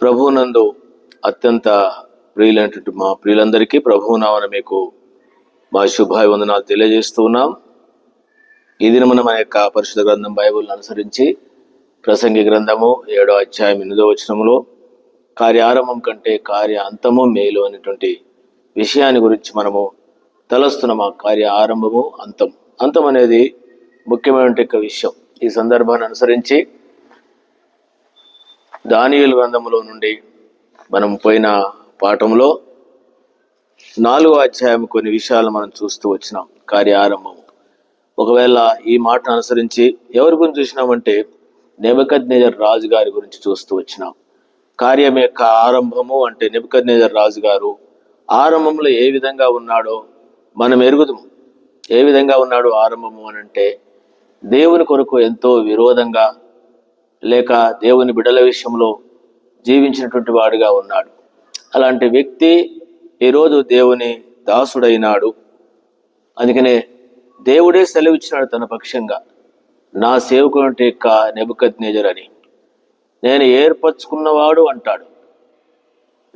ప్రభువునందు అత్యంత ప్రియులైనటువంటి మా ప్రియులందరికీ ప్రభువు నామన మీకు మా శుభాభివందనాలు తెలియజేస్తూ ఉన్నాం. ఈ మనం మన యొక్క పరిశుద్ధ గ్రంథం బైబిల్ని అనుసరించి ప్రసంగి గ్రంథము ఏడో అధ్యాయం ఎనిమిదో కార్య కార్యారంభం కంటే కార్య అంతము మేలు అనేటువంటి విషయాన్ని గురించి మనము తలస్తున్నాం ఆ కార్య ఆరంభము అంతం. అంతం అనేది ముఖ్యమైన విషయం. ఈ సందర్భాన్ని అనుసరించి దానియుల గ్రంథములో నుండి మనం పోయిన పాఠంలో నాలుగో అధ్యాయం కొన్ని విషయాలు మనం చూస్తూ వచ్చినాం. కార్యారంభము. ఒకవేళ ఈ మాటను అనుసరించి ఎవరి గురించి చూసినామంటే నెబద్ రాజు గారి గురించి చూస్తూ వచ్చినాం. కార్యం యొక్క ఆరంభము అంటే నెబద్ రాజు గారు ఆరంభంలో ఏ విధంగా ఉన్నాడో మనం ఎరుగుదాము. ఏ విధంగా ఉన్నాడు ఆరంభము అని అంటే దేవుని కొరకు ఎంతో విరోధంగా లేక దేవుని బిడల విషయంలో జీవించినటువంటి వాడుగా ఉన్నాడు. అలాంటి వ్యక్తి ఈరోజు దేవుని దాసుడైనాడు. అందుకనే దేవుడే సెలవిచ్చినాడు తన పక్షంగా. నా సేవకుని యొక్క నేజర్ అని. నేను ఏర్పరచుకున్నవాడు అంటాడు.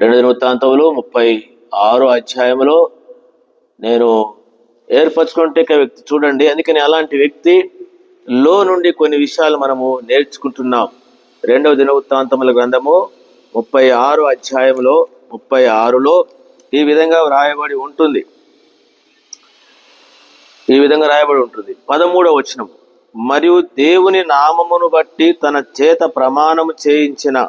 రెండు వృత్తాంతంలో ముప్పై ఆరో అధ్యాయంలో నేను ఏర్పరచుకుంటే వ్యక్తి చూడండి. అందుకని అలాంటి వ్యక్తి లో నుండి కొన్ని విషయాలు మనము నేర్చుకుంటున్నాం. రెండవ దినవృత్తాంతముల గ్రంథము ముప్పై ఆరు అధ్యాయంలో ముప్పై ఆరులో ఈ విధంగా వ్రాయబడి ఉంటుంది. ఈ విధంగా రాయబడి ఉంటుంది. పదమూడవ వచనం. మరియు దేవుని నామమును బట్టి తన చేత ప్రమాణము చేయించిన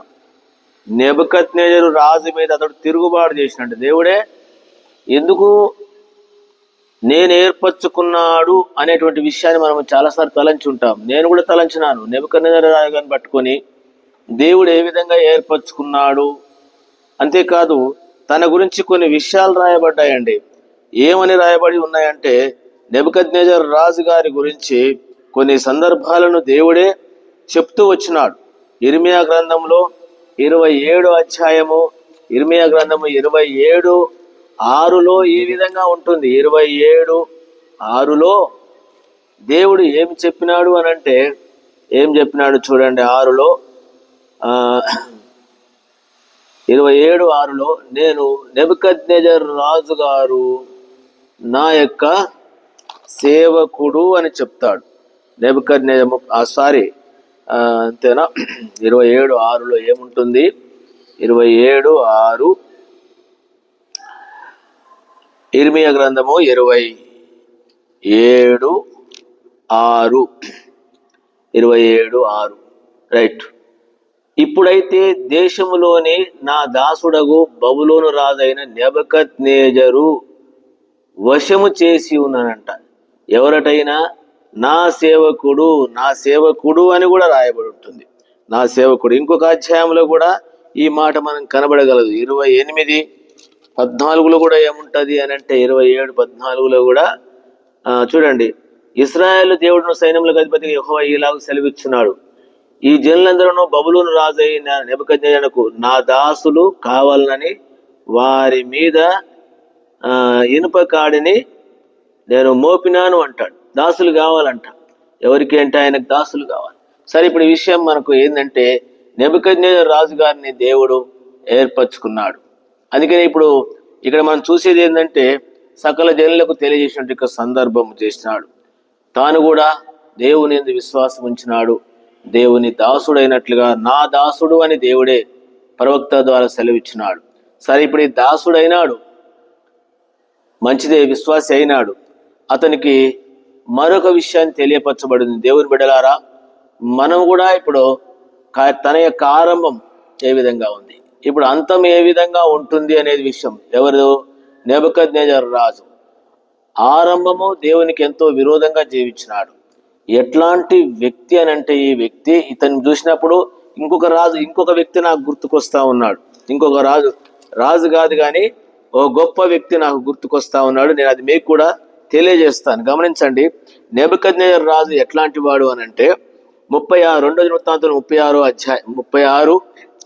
నెబకత్నేజరు రాజు మీద అతడు తిరుగుబాటు చేసినట్టు. దేవుడే ఎందుకు నేను ఏర్పరచుకున్నాడు అనేటువంటి విషయాన్ని మనం చాలాసార్లు తలంచి ఉంటాం నేను కూడా తలంచినాను. నెబకన్నెజరు రాజుగారిని పట్టుకొని దేవుడు ఏ విధంగా ఏర్పరచుకున్నాడు? అంతేకాదు తన గురించి కొన్ని విషయాలు రాయబడ్డాయండి. ఏమని రాయబడి ఉన్నాయంటే నెబద్ రాజు గారి గురించి కొన్ని సందర్భాలను దేవుడే చెప్తూ వచ్చినాడు. ఇర్మియా గ్రంథంలో ఇరవై ఏడు అధ్యాయము ఇర్మియా గ్రంథము ఇరవై ఏడు ఆరులో ఈ విధంగా ఉంటుంది? ఇరవై ఏడు ఆరులో దేవుడు ఏమి చెప్పినాడు అని అంటే ఏం చెప్పినాడు చూడండి ఆరులో? ఇరవై ఏడు ఆరులో నేను నెబద్ రాజు గారు నా యొక్క సేవకుడు అని చెప్తాడు. నెబద్ సారీ అంతేనా? ఇరవై ఏడు ఆరులో ఏముంటుంది? ఇరవై ఏడు ఆరు ఇర్మియ గ్రంథము ఇరవై ఏడు ఆరు. ఇరవై ఏడు ఆరు. రైట్. ఇప్పుడైతే దేశములోని నా దాసుడగు బబులోను రాజైన నెబకత్ నేజరు వశము చేసి ఉన్నానంట. ఎవరటైనా? నా సేవకుడు నా సేవకుడు అని కూడా రాయబడి ఉంటుంది నా సేవకుడు. ఇంకొక అధ్యాయంలో కూడా ఈ మాట మనం కనబడగలదు. ఇరవై ఎనిమిది. పద్నాలుగులో కూడా ఏముంటది అని అంటే ఇరవై ఏడు పద్నాలుగులో కూడా చూడండి. ఇస్రాయేల్ దేవుడును సైన్యములకు అధిపతి యెహోవా ఇలాగ సెలవిచ్చున్నాడు. ఈ జనులందరూ బబులును రాజైన నెబదకు నా దాసులు కావాలని వారి మీద ఇనుప కాడిని నేను మోపినాను అంటాడు. దాసులు కావాలంట. ఎవరికి అంటే ఆయనకు దాసులు కావాలి. సరే ఇప్పుడు విషయం మనకు ఏంటంటే నెబద్ రాజు గారిని దేవుడు ఏర్పరచుకున్నాడు. అందుకని ఇప్పుడు ఇక్కడ మనం చూసేది ఏంటంటే సకల జనులకు తెలియజేసినట్టు సందర్భం చేసినాడు. తాను కూడా దేవుని విశ్వాసం ఉంచినాడు. దేవుని దాసుడైనట్లుగా నా దాసుడు అని దేవుడే ప్రవక్త ద్వారా సెలవిచ్చినాడు. సరే ఇప్పుడు ఈ దాసుడైనాడు మంచిదే విశ్వాసి అయినాడు. అతనికి మరొక విషయాన్ని తెలియపరచబడింది. దేవుని బిడలారా మనం కూడా ఇప్పుడు తన యొక్క ఆరంభం ఏ విధంగా ఉంది? ఇప్పుడు అంతం ఏ విధంగా ఉంటుంది అనేది విషయం. ఎవరు? నెబద్ రాజు. ఆరంభము దేవునికి ఎంతో విరోధంగా జీవించినాడు. ఎట్లాంటి వ్యక్తి అని అంటే ఈ వ్యక్తి ఇతన్ని చూసినప్పుడు ఇంకొక రాజు ఇంకొక వ్యక్తి నాకు గుర్తుకొస్తా ఉన్నాడు. ఇంకొక రాజు రాజు కాదు కానీ ఓ గొప్ప వ్యక్తి నాకు గుర్తుకొస్తా ఉన్నాడు. నేను అది మీకు కూడా తెలియజేస్తాను. గమనించండి నెబద్ రాజు ఎట్లాంటి వాడు అని అంటే ముప్పై ఆరు రెండో దినవృత్తాంతం ముప్పై ఆరు అధ్యాయం ముప్పై ఆరు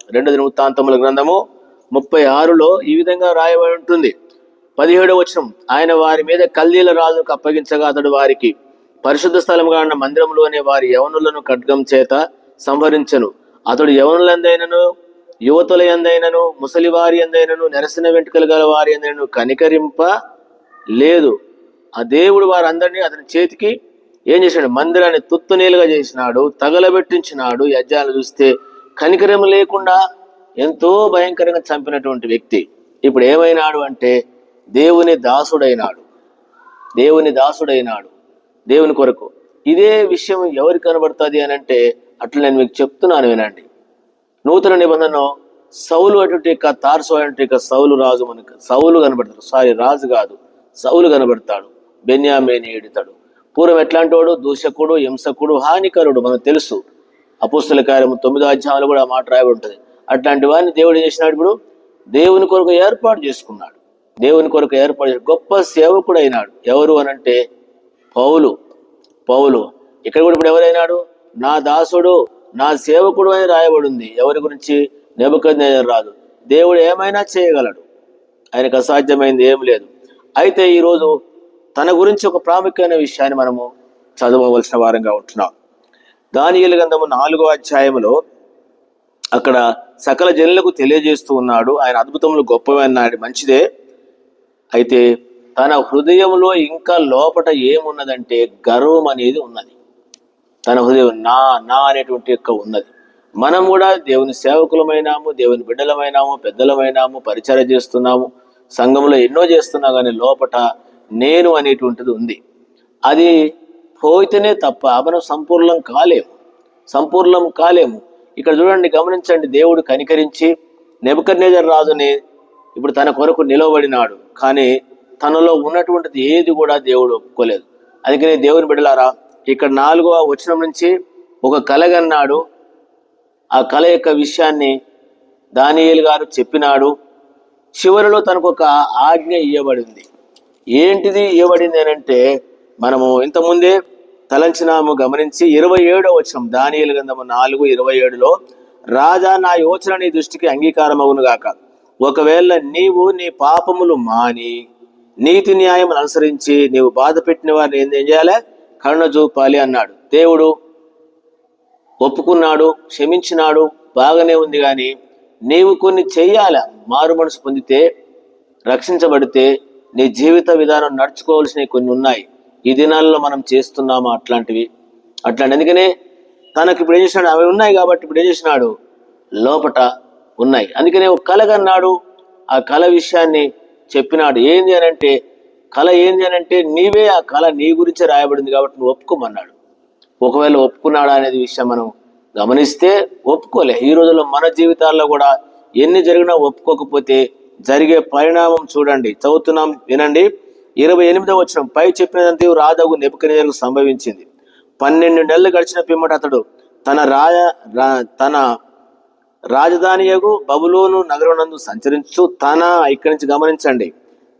రెండు దినవృత్తాంతముల గ్రంథము ముప్పై ఆరులో ఈ విధంగా రాయబడి ఉంటుంది. పదిహేడవ వచనం ఆయన వారి మీద కల్దీల రాజుకు అప్పగించగా అతడు వారికి పరిశుద్ధ స్థలముగా ఉన్న మందిరంలోనే వారి యవనులను ఖడ్గం చేత సంహరించను. అతడు యవనులందైనను యువతుల ఎందైనను ముసలి వారి ఎందైనను నెరసిన వెంట్రుకలు గల వారి ఎందైనను కనికరింప లేదు. ఆ దేవుడు వారందరినీ అతని చేతికి ఏం చేశాడు? మందిరాన్ని తుత్తునీలుగా చేసినాడు తగలబెట్టించినాడు. యజ్ఞాలు చూస్తే కనికరం లేకుండా ఎంతో భయంకరంగా చంపినటువంటి వ్యక్తి. ఇప్పుడు ఏమైనాడు అంటే దేవుని దాసుడైనాడు. దేవుని దాసుడైనాడు. దేవుని కొరకు. ఇదే విషయం ఎవరికి కనబడుతుంది అని అంటే అట్లా నేను మీకు చెప్తున్నాను వినండి. నూతన నిబంధన సౌలు అటువంటి యొక్క తార్సు అటువంటి యొక్క సౌలు రాజు మనకు సౌలు కనబడతాడు. సారీ రాజు కాదు. సౌలు కనబడతాడు. బెన్యామేని ఏడుతాడు. పూర్వం ఎట్లాంటి వాడు? దూషకుడు హింసకుడు హానికరుడు మనకు తెలుసు. అపుస్తుల కార్యం తొమ్మిదో అధ్యాయంలో కూడా ఆ మాట రాయబడి ఉంటుంది. అట్లాంటి వారిని దేవుడు చేసినాడు ఇప్పుడు? దేవుని కొరకు ఏర్పాటు చేసుకున్నాడు. దేవుని కొరకు ఏర్పాటు చేసి గొప్ప సేవకుడు అయినాడు. ఎవరు అనంటే పౌలు. పౌలు. ఇక్కడ కూడా ఇప్పుడు ఎవరైనాడు? నా దాసుడు నా సేవకుడు అని రాయబడి ఉంది. ఎవరి గురించి? నెబద్ రాదు. దేవుడు ఏమైనా చేయగలడు. ఆయనకు అసాధ్యమైంది ఏం లేదు. అయితే ఈరోజు తన గురించి ఒక ప్రాముఖ్యమైన విషయాన్ని మనము చదవవలసిన వారంగా ఉంటున్నాం. దానియలు గంధము నాలుగో అధ్యాయంలో అక్కడ సకల జనులకు తెలియజేస్తూ ఉన్నాడు. ఆయన అద్భుతములు గొప్పవన్నాడు మంచిదే. అయితే తన హృదయంలో ఇంకా లోపట ఏమున్నదంటే గర్వం అనేది ఉన్నది. తన హృదయం నా నా అనేటువంటి యొక్క ఉన్నది. మనం కూడా దేవుని సేవకులమైనాము దేవుని బిడ్డలమైనాము పెద్దలమైనాము పరిచయం చేస్తున్నాము సంఘంలో ఎన్నో చేస్తున్నా కానీ లోపట నేను అనేటువంటిది ఉంది. అది కోయితేనే తప్ప మనం సంపూర్ణం కాలేము. సంపూర్ణం కాలేము. ఇక్కడ చూడండి గమనించండి దేవుడు కనికరించి నెబకర్నేజర్ రాజుని ఇప్పుడు తన కొరకు నిలవబడినాడు. కానీ తనలో ఉన్నటువంటిది ఏది కూడా దేవుడు ఒప్పుకోలేదు. అందుకనే దేవుని బిడ్డలారా ఇక్కడ నాలుగవ వచనం నుంచి ఒక కలగన్నాడు ఆ కళ యొక్క విషయాన్ని దానియేలు గారు చెప్పినాడు. చివరిలో తనకు ఒక ఆజ్ఞ ఇవ్వబడింది ఏంటిది ఇవ్వబడింది అని అంటే మనము ఇంతకుముందే తలంచినాము గమనించి ఇరవై ఏడో వచనం దానియలు గ్రంథము నాలుగు ఇరవై ఏడులో రాజా నా యోచన నీ దృష్టికి అంగీకారమవును గాక ఒకవేళ నీవు నీ పాపములు మాని నీతి న్యాయం అనుసరించి నీవు బాధ పెట్టిన వారిని ఏం చేయాలి? కరుణ చూపాలి అన్నాడు. దేవుడు ఒప్పుకున్నాడు క్షమించినాడు బాగానే ఉంది కానీ నీవు కొన్ని చెయ్యాల మారు మనసు పొందితే రక్షించబడితే నీ జీవిత విధానం నడుచుకోవాల్సినవి కొన్ని ఉన్నాయి. ఈ దినాల్లో మనం చేస్తున్నాము అట్లాంటివి? అట్లాంటి అందుకనే తనకి ఇప్పుడు ఏం చేసినాడు? అవి ఉన్నాయి కాబట్టి ఇప్పుడు ఏం చేసినాడు? లోపట ఉన్నాయి. అందుకనే ఒక కళ కన్నాడు. ఆ కళ విషయాన్ని చెప్పినాడు. ఏంది అని అంటే కళ ఏంది అని అంటే నీవే ఆ కళ నీ గురించి రాయబడింది కాబట్టి నువ్వు ఒప్పుకోమన్నాడు. ఒకవేళ ఒప్పుకున్నాడా అనేది విషయం మనం గమనిస్తే ఒప్పుకోలే. ఈ రోజుల్లో మన జీవితాల్లో కూడా ఎన్ని జరిగినా ఒప్పుకోకపోతే జరిగే పరిణామం చూడండి. చదువుతున్నాం వినండి. ఇరవై ఎనిమిదవ వచ్చిన పై చెప్పినదంతా రాధగు నెప్పుకనేలకు సంభవించింది. పన్నెండు నెలలు గడిచిన పిమ్మట అతడు తన రాయ రా- తన రాజధానియగు బబులోను నగరనందు సంచరించు తన ఇక్కడి నుంచి గమనించండి.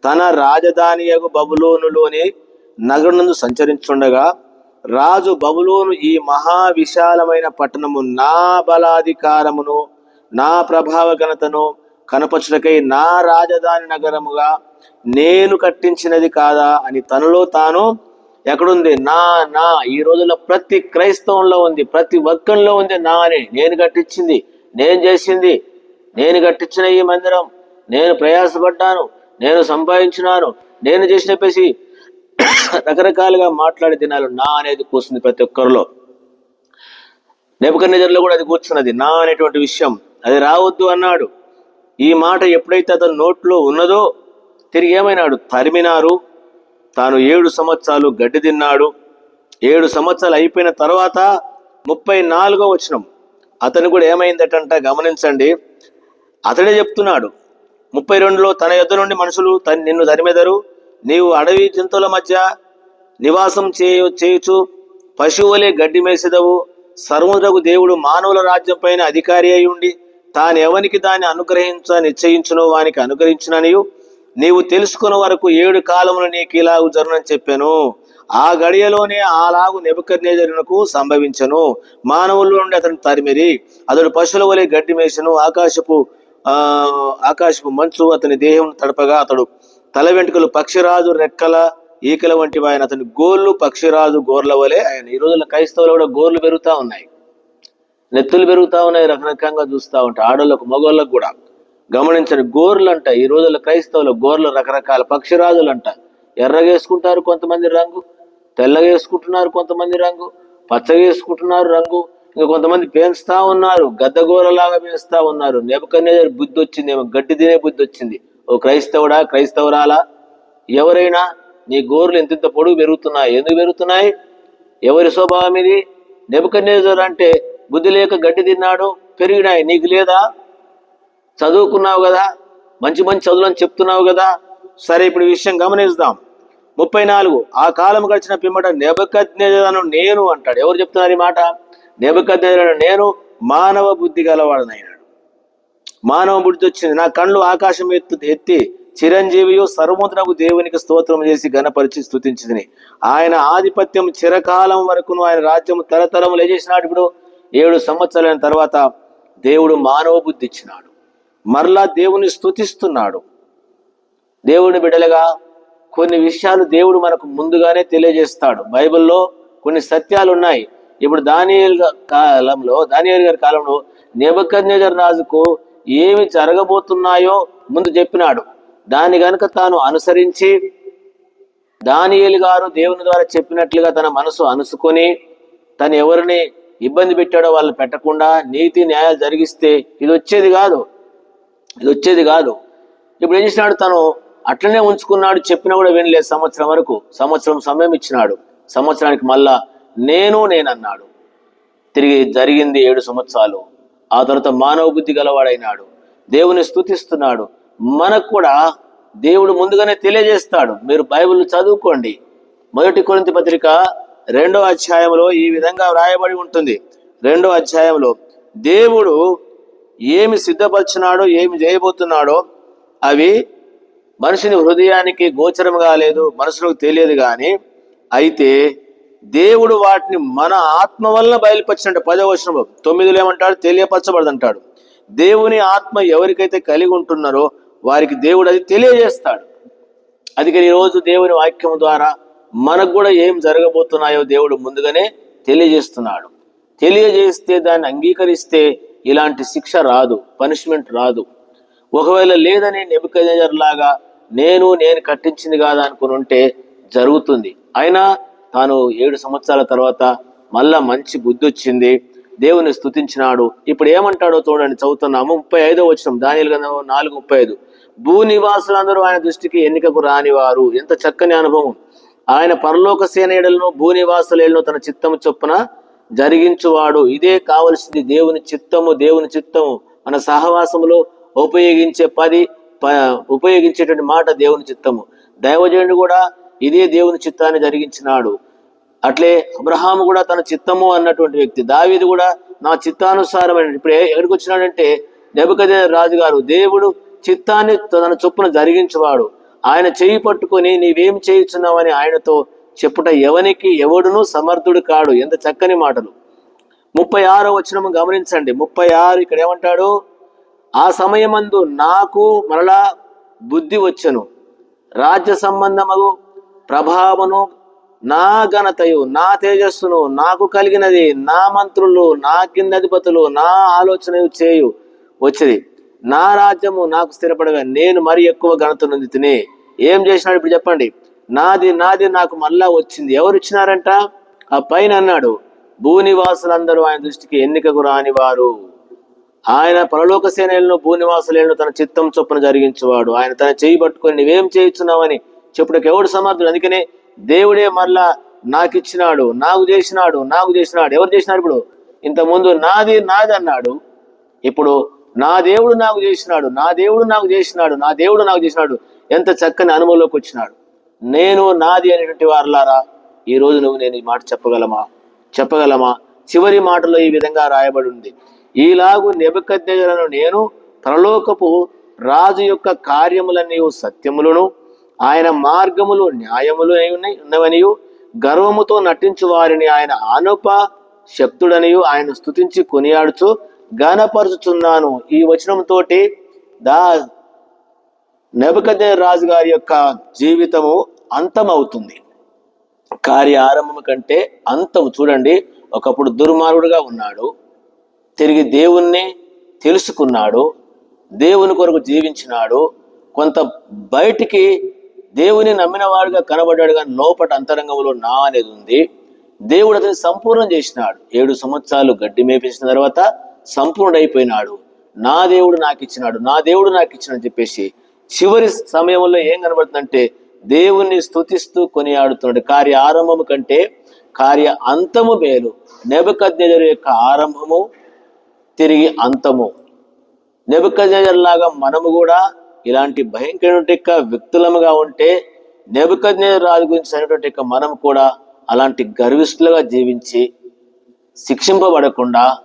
తన రాజధానియగు బబులోనులోని నగరనందు సంచరించుండగా రాజు బబులోను ఈ మహా విశాలమైన పట్టణము నా బలాధికారమును నా ప్రభావ ఘనతను కనపచుటకై నా రాజధాని నగరముగా నేను కట్టించినది కాదా అని తనలో తాను ఎక్కడుంది? నా నా. ఈ రోజుల్లో ప్రతి క్రైస్తవంలో ఉంది ప్రతి ఒక్కరిలో ఉంది నా అని నేను కట్టించింది నేను చేసింది. నేను కట్టించిన ఈ మందిరం నేను ప్రయాసపడ్డాను నేను సంపాదించినాను నేను చేసిన పేసి రకరకాలుగా మాట్లాడే దినాలు నా అనేది కూర్చుంది ప్రతి ఒక్కరిలో. నెబుకన్నెజర్లో కూడా అది కూర్చున్నది నా అనేటువంటి విషయం. అది రావద్దు అన్నాడు. ఈ మాట ఎప్పుడైతే అతని నోట్లో ఉన్నదో తిరిగి ఏమైనాడు? తరిమినారు. తాను ఏడు సంవత్సరాలు గడ్డి తిన్నాడు. ఏడు సంవత్సరాలు అయిపోయిన తర్వాత ముప్పై నాలుగో వచనం. అతను కూడా ఏమైందటంట గమనించండి. అతడే చెప్తున్నాడు ముప్పై రెండులో తన యొద్ద నుండి మనుషులు తన్ నిన్ను తరిమెదరు. నీవు అడవి జంతువుల మధ్య నివాసం చేయు చేయుచు పశువులే గడ్డి మేసెదవు. సర్వములకు దేవుడు మానవుల రాజ్యం పైన అధికారి అయి ఉండి తాను ఎవనికి దాన్ని అనుగ్రహించ నిశ్చయించునో వానికి అనుగ్రహించిననియు. నీవు తెలుసుకున్న వరకు ఏడు కాలములు నీకు ఇలాగు జరునని చెప్పాను. ఆ గడియలోనే అలాగు నెబుకర్నేజరునకు సంభవించను. మానవుల నుండి అతను తరిమిరి అతడు పశువుల వలె గడ్డి మేసను ఆకాశపు ఆ ఆకాశపు మంచు అతని దేహం తడపగా అతడు తల వెంట్రుకలు పక్షిరాజు రెక్కల ఈకల వంటివి ఆయన అతని గోర్లు పక్షిరాజు గోర్ల వలె ఆయన. ఈ రోజుల్లో క్రైస్తవులు కూడా గోర్లు పెరుగుతూ ఉన్నాయి. నెత్తులు పెరుగుతా ఉన్నాయి రకరకంగా చూస్తూ ఉంటాయి ఆడోళ్ళకు మగోళ్ళకు కూడా. గమనించండి గోర్లు అంట ఈ రోజుల్లో క్రైస్తవులు గోర్లు రకరకాల పక్షిరాజులు అంట ఎర్రగా వేసుకుంటారు కొంతమంది రంగు తెల్లగా వేసుకుంటున్నారు కొంతమంది రంగు పచ్చగా వేసుకుంటున్నారు రంగు. ఇంకా కొంతమంది పేంచుతా ఉన్నారు గద్దగోరలాగా పెంచుతా ఉన్నారు. నెపకనే బుద్ధి వచ్చింది ఏమో గడ్డి తినే బుద్ధి వచ్చింది. ఓ క్రైస్తవుడా క్రైస్తవురాలా? ఎవరైనా నీ గోర్లు ఎంత ఇంత పొడుగు పెరుగుతున్నాయి. ఎందుకు పెరుగుతున్నాయి? ఎవరి స్వభావం ఇది? నెబుకన్నేజర్ అంటే బుద్ధి లేక గడ్డి తిన్నాడు పెరిగినాయి. నీకు లేదా? చదువుకున్నావు కదా మంచి మంచి చదువులని చెప్తున్నావు కదా. సరే ఇప్పుడు విషయం గమనిస్తాం ముప్పై నాలుగు ఆ కాలం గడిచిన పిమ్మట నెబకజ్ఞను నేను అంటాడు. ఎవరు చెప్తున్నారు ఈ మాట? నెబకజ్ఞను నేను మానవ బుద్ధి గలవాడనైనాడు. మానవ బుద్ధి వచ్చింది. నా కళ్ళు ఆకాశం ఎత్తు ఎత్తి చిరంజీవియు సర్వముద్రకు దేవునికి స్తోత్రం చేసి గణపరిచి స్థుతించింది ఆయన ఆధిపత్యం చిరకాలం వరకును ఆయన రాజ్యం తరతరములు ఏం చేసినాడు ఇప్పుడు ఏడు సంవత్సరాలైన తర్వాత దేవుడు మానవ బుద్ధి ఇచ్చినాడు. మరలా దేవుని స్తుతిస్తున్నాడు. దేవుని బిడలుగా కొన్ని విషయాలు దేవుడు మనకు ముందుగానే తెలియజేస్తాడు. బైబిల్లో కొన్ని సత్యాలు ఉన్నాయి ఇప్పుడు దానియల్ కాలంలో దానియల్ గారి కాలంలో నెబకజ్ఞర్ రాజుకు ఏమి జరగబోతున్నాయో ముందు చెప్పినాడు. దాని గనుక తాను అనుసరించి దానియేలు గారు దేవుని ద్వారా చెప్పినట్లుగా తన మనసు అనుసుకొని తను ఎవరిని ఇబ్బంది పెట్టాడో వాళ్ళు పెట్టకుండా నీతి న్యాయాలు జరిగిస్తే ఇది వచ్చేది కాదు. ఇది వచ్చేది కాదు. ఇప్పుడు ఏం చేసినాడు తను? అట్లనే ఉంచుకున్నాడు చెప్పినా కూడా వినలేదు సంవత్సరం వరకు. సంవత్సరం సమయం ఇచ్చినాడు. సంవత్సరానికి మళ్ళా నేను నేనన్నాడు. తిరిగి జరిగింది ఏడు సంవత్సరాలు. ఆ తర్వాత మానవ బుద్ధి గలవాడైనాడు. దేవుని స్తుతిస్తున్నాడు. మనకు కూడా దేవుడు ముందుగానే తెలియజేస్తాడు. మీరు బైబిల్ చదువుకోండి. మొదటి కొరింత పత్రిక రెండో అధ్యాయంలో ఈ విధంగా వ్రాయబడి ఉంటుంది. రెండో అధ్యాయంలో దేవుడు ఏమి సిద్ధపరిచినాడో ఏమి చేయబోతున్నాడో అవి మనిషిని హృదయానికి గోచరం కాలేదు మనసులకు తెలియదు కానీ అయితే దేవుడు వాటిని మన ఆత్మ వల్ల బయలుపరిచినట్టు పదవ వచనంలో తొమ్మిదిలో ఏమంటాడు? తెలియపరచబడదంటాడు. దేవుని ఆత్మ ఎవరికైతే కలిగి ఉంటున్నారో వారికి దేవుడు అది తెలియజేస్తాడు. అందుకని ఈరోజు దేవుని వాక్యం ద్వారా మనకు కూడా ఏం జరగబోతున్నాయో దేవుడు ముందుగానే తెలియజేస్తున్నాడు. తెలియజేస్తే దాన్ని అంగీకరిస్తే ఇలాంటి శిక్ష రాదు పనిష్మెంట్ రాదు. ఒకవేళ లేదని నెబుకజర్ లాగా నేను నేను కట్టించింది కాదా అనుకుని ఉంటే జరుగుతుంది. అయినా తాను ఏడు సంవత్సరాల తర్వాత మళ్ళా మంచి బుద్ధి వచ్చింది. దేవుని స్థుతించినాడు ఇప్పుడు ఏమంటాడో చూడండి చదువుతున్నాము ముప్పై ఐదో వచ్చిన దానిలు గ్రంథం నాలుగు ముప్పై ఐదు. భూ నివాసులందరూ ఆయన దృష్టికి ఎన్నికకు రానివారు. ఎంత చక్కని అనుభవం. ఆయన పరలోక సేనేడలను భూనివాసలను తన చిత్తము చొప్పున జరిగించువాడు. ఇదే కావలసింది దేవుని చిత్తము దేవుని చిత్తము. మన సహవాసములో ఉపయోగించే పది ప- ఉపయోగించేటువంటి మాట దేవుని చిత్తము. దైవజనుడు కూడా ఇదే దేవుని చిత్తాన్ని జరిగించినాడు. అట్లే అబ్రహాము కూడా తన చిత్తము అన్నటువంటి వ్యక్తి. దావీది కూడా నా చిత్తానుసారమైన ఇప్పుడు ఎక్కడికి వచ్చినాడంటే నెబకదే రాజుగారు దేవుడు చిత్తాన్ని తన చొప్పున జరిగించేవాడు. ఆయన చేయి పట్టుకొని నీవేం చేయుచున్నావని ఆయనతో చెప్పుట ఎవనికి ఎవడును సమర్థుడు కాడు. ఎంత చక్కని మాటలు. ముప్పై ఆరో వచ్చినము గమనించండి. ముప్పై ఆరు ఇక్కడ ఏమంటాడు? ఆ సమయమందు నాకు మరలా బుద్ధి వచ్చెను. రాజ్య సంబంధము ప్రభావమును నా ఘనతయు నా తేజస్సును నాకు కలిగినది నా మంత్రులు నా కిందధిపతులు నా ఆలోచన చేయు వచ్చింది. నా రాజ్యము నాకు స్థిరపడగా నేను మరి ఎక్కువ ఘనత నొంది తిని ఏం చేసినాడు ఇప్పుడు చెప్పండి? నాది నాది నాకు మళ్ళా వచ్చింది. ఎవరు ఇచ్చినారంట ఆ పైన అన్నాడు భూనివాసులందరూ ఆయన దృష్టికి ఎన్నికకు రానివారు. ఆయన పరలోక సేనలను భూనివాసులను తన చిత్తం చొప్పున జరిగించేవాడు. ఆయన తన చేయి పట్టుకొని నువ్వేం చేయించున్నావని చెప్పుటకు ఎవడు సమర్థుడు? అందుకనే దేవుడే మరలా నాకు ఇచ్చినాడు నాకు చేసినాడు నాకు చేసినాడు. ఎవరు చేసినాడు ఇప్పుడు? ఇంతకుముందు నాది నాది అన్నాడు. ఇప్పుడు నా దేవుడు నాకు చేసినాడు నా దేవుడు నాకు చేసినాడు నా దేవుడు నాకు చేసినాడు. ఎంత చక్కని అనుభవంలోకి వచ్చినాడు. నేను నాది అనేటువంటి వారులారా ఈ నువ్వు నేను ఈ మాట చెప్పగలమా? చెప్పగలమా? చివరి మాటలో ఈ విధంగా రాయబడి ఉంది ఈలాగు నెబకద్దేలను నేను పరలోకపు రాజు యొక్క కార్యములన్నీ సత్యములను ఆయన మార్గములు న్యాయములు ఉన్నవనియు గర్వముతో నటించు వారిని ఆయన అనుప శక్తుడనియు ఆయన స్థుతించి కొనియాడుచు గనపరుచుచున్నాను ఈ వచనంతోటి దా నెబకద్దే రాజు గారి యొక్క జీవితము అంతమవుతుంది. కార్య ఆరంభం కంటే అంతం చూడండి ఒకప్పుడు దుర్మార్గుడుగా ఉన్నాడు తిరిగి దేవుణ్ణి తెలుసుకున్నాడు దేవుని కొరకు జీవించినాడు కొంత బయటికి దేవుని నమ్మినవాడుగా కనబడ్డాడుగా లోపట అంతరంగంలో నా అనేది ఉంది. దేవుడు అతని సంపూర్ణం చేసినాడు. ఏడు సంవత్సరాలు గడ్డి మేపించిన తర్వాత సంపూర్ణుడైపోయినాడు. నా దేవుడు నాకు ఇచ్చినాడు నా దేవుడు నాకు ఇచ్చినాడు అని చెప్పేసి చివరి సమయంలో ఏం కనబడుతుందంటే దేవుణ్ణి స్తుతిస్తూ కొనియాడుతున్నాడు. కార్య ఆరంభము కంటే కార్య అంతము మేలు. నెబద్ యొక్క ఆరంభము తిరిగి అంతము. నెబద్ లాగా మనము కూడా ఇలాంటి భయంకరమైన యొక్క వ్యక్తులముగా ఉంటే నెబద్ రాజు గురించి అయినటువంటి యొక్క మనం కూడా అలాంటి గర్విష్ఠులుగా జీవించి శిక్షింపబడకుండా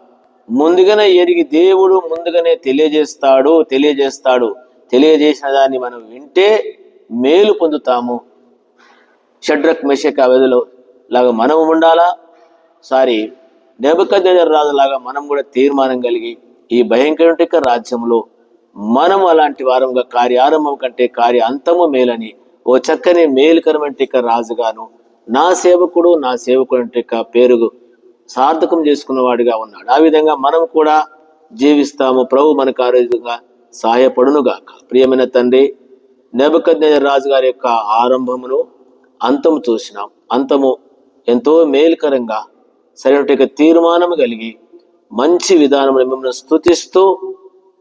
ముందుగానే ఎరిగి దేవుడు ముందుగానే తెలియజేస్తాడు తెలియజేస్తాడు. తెలియజేసిన దాన్ని మనం వింటే మేలు పొందుతాము. షడ్రక్ మెషక్ అవధిలో లాగా మనం ఉండాలా? సారీ నెబద్ రాజు లాగా మనం కూడా తీర్మానం కలిగి ఈ భయంకర రాజ్యంలో మనం అలాంటి వారంగా కార్యారంభం కంటే కార్య అంతము మేలని ఓ చక్కని మేలుకరమైన రాజుగాను నా సేవకుడు నా సేవకుడు అంటే పేరు సార్థకం చేసుకున్నవాడిగా ఉన్నాడు. ఆ విధంగా మనం కూడా జీవిస్తాము. ప్రభు మనకు ఆరోగ్యంగా సహాయపడునుగాక. ప్రియమైన తండ్రి నెబద్ రాజు గారి యొక్క ఆరంభమును అంతము చూసినాం. అంతము ఎంతో మేలుకరంగా సరైన తీర్మానం కలిగి మంచి విధానము మిమ్మల్ని స్థుతిస్తూ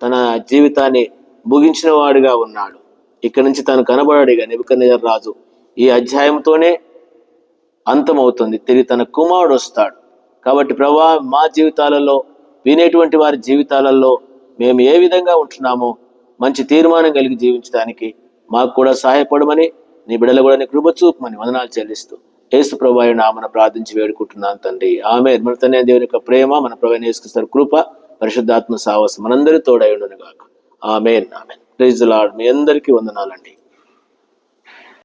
తన జీవితాన్ని ముగించిన వాడిగా ఉన్నాడు. ఇక్కడి నుంచి తను కనబడాడుగా నిబుకన్నెజర్ రాజు. ఈ అధ్యాయంతోనే అంతమవుతుంది. తిరిగి తన కుమారుడు వస్తాడు. కాబట్టి ప్రభా మా జీవితాలలో వినేటువంటి వారి జీవితాలలో మేము ఏ విధంగా ఉంటున్నామో మంచి తీర్మానం కలిగి జీవించడానికి మాకు కూడా సహాయపడమని నీ బిడ్డలు కూడా నీ కృప చూపమని వందనాలు చెల్లిస్తూ యేసు ప్రభావి నామన ప్రార్థించి వేడుకుంటున్నాను తండ్రి. ఆమె మృతనే దేవుని యొక్క ప్రేమ మన ప్రభు నేసుకొస్తారు కృప పరిశుద్ధాత్మ సాహసం మనందరి తోడై ఉండును గాక ఆమెన్. ఆమెన్. ప్రైజ్ మీ అందరికీ వందనాలండి.